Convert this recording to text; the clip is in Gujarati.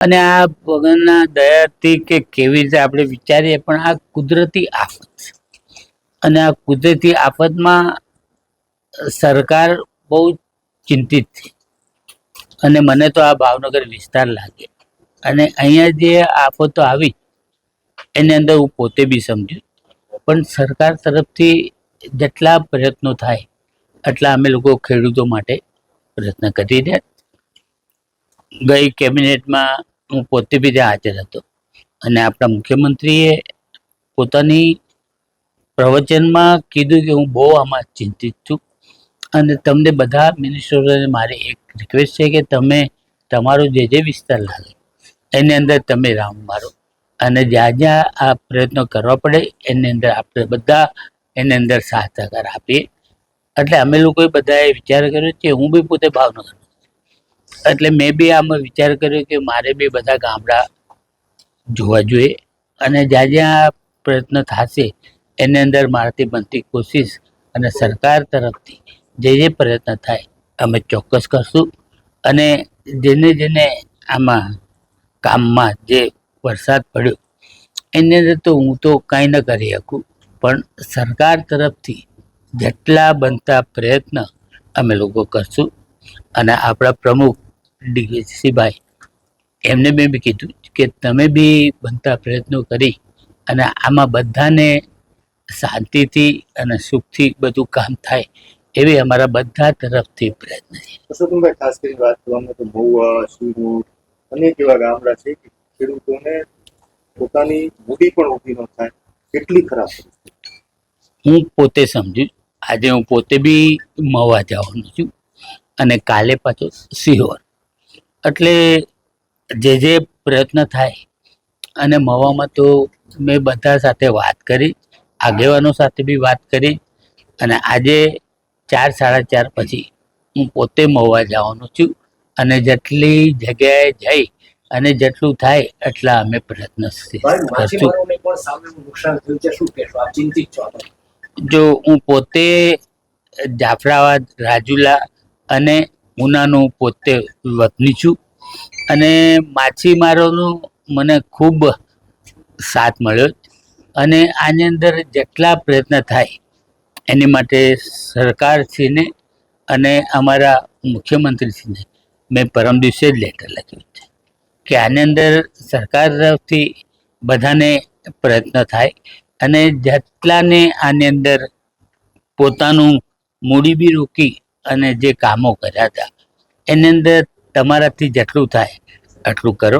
અને આ ભગવાનના દયાથી કે કેવી રીતે આપણે વિચારીએ, પણ આ કુદરતી આફત. અને આ કુદરતી આફતમાં સરકાર બહુ ચિંતિત છે. અને મને તો આ ભાવનગર વિસ્તાર લાગે. અને અહીંયા જે આફતો આવી, એની અંદર હું પોતે બી સમજ્યું પણ સરકાર તરફથી જેટલા પ્રયત્નો થાય, એટલા અમે લોકો ખેડૂતો માટે પ્રયત્ન કરી રહ્યા. ગઈ કેબિનેટમાં હું પોતે બી ત્યાં હાજર હતો. અને આપણા મુખ્યમંત્રીએ પોતાની પ્રવચનમાં કીધું કે હું બહુ આમાં ચિંતિત છું. અને તમને બધા મિનિસ્ટરોને મારી એક રિક્વેસ્ટ છે કે તમે તમારો જે જે વિસ્તાર લાગે એની અંદર તમે રાઉન્ડ મારો. અને જ્યાં જ્યાં આ પ્રયત્નો કરવા પડે, એની અંદર આપણે બધા એની અંદર સાથ સહકાર આપીએ. એટલે અમે લોકોએ બધાએ વિચાર કર્યો છે, હું બી પોતે ભાવનગર એટલે મેં બી આમાં વિચાર કર્યો કે મારે બી બધા ગામડા જોવા જોઈએ. અને જ્યાં જ્યાં પ્રયત્ન થશે, એની અંદર મારાથી બનતી કોશિશ અને સરકાર તરફથી જે જે પ્રયત્ન થાય, અમે ચોક્કસ કરશું. અને જેને જેને આમાં કામમાં જે વરસાદ પડ્યો, એની અંદર તો હું તો કાંઈ ન કરી શકું, પણ સરકાર તરફથી જેટલા બનતા પ્રયત્ન અમે લોકો કરશું. અને આપણા પ્રમુખ ડીકેસીભાઈ એમને મેં બી કીધું કે તમે બી બનતા પ્રયત્નો કરી અને આમાં બધાને શાંતિથી અને સુખથી બધું કામ થાય એવી અમારા બધા તરફથી પ્રયત્ન છે. પુરુષોત્તમભાઈ ખાસ કરી વાત કરવામાં તો મહુવા સુરત અનેક એવા ગામડા છે કે ખેડૂતોને પોતાની મૂડી પણ ઊભી ન થાય કેટલી ખરાબ હું પોતે સમજુ આજે હું પોતે બી મવા જવાનું છું અને કાલે પાછો સિહોર. એટલે જે જે પ્રયત્ન થાય અને મવામાં તો મેં બધા સાથે વાત કરી આગેવાનો સાથે બી વાત કરી અને આજે ચાર સાડા ચાર પછી હું પોતે મવા જવાનો છું અને જેટલી જગ્યાએ જઈ અને જેટલું થાય એટલા અમે પ્રયત્ન જો હું પોતે જાફરાબાદ રાજુલા અને ઉનાનું પોતે વતની છું. અને માછીમારોનો મને ખૂબ સાથ મળ્યો અને આની અંદર જેટલા પ્રયત્ન થાય એની માટે સરકારશ્રીને અને અમારા મુખ્યમંત્રીશ્રીને મેં પરમ દિવસે જ લેટર લખ્યું છે કે આની અંદર સરકાર તરફથી બધાને પ્રયત્ન થાય અને જેટલાને આની અંદર પોતાનું મૂડી બી રોકી અને જે કામો કર્યા હતા એની અંદર તમારાથી જેટલું થાય એટલું કરો.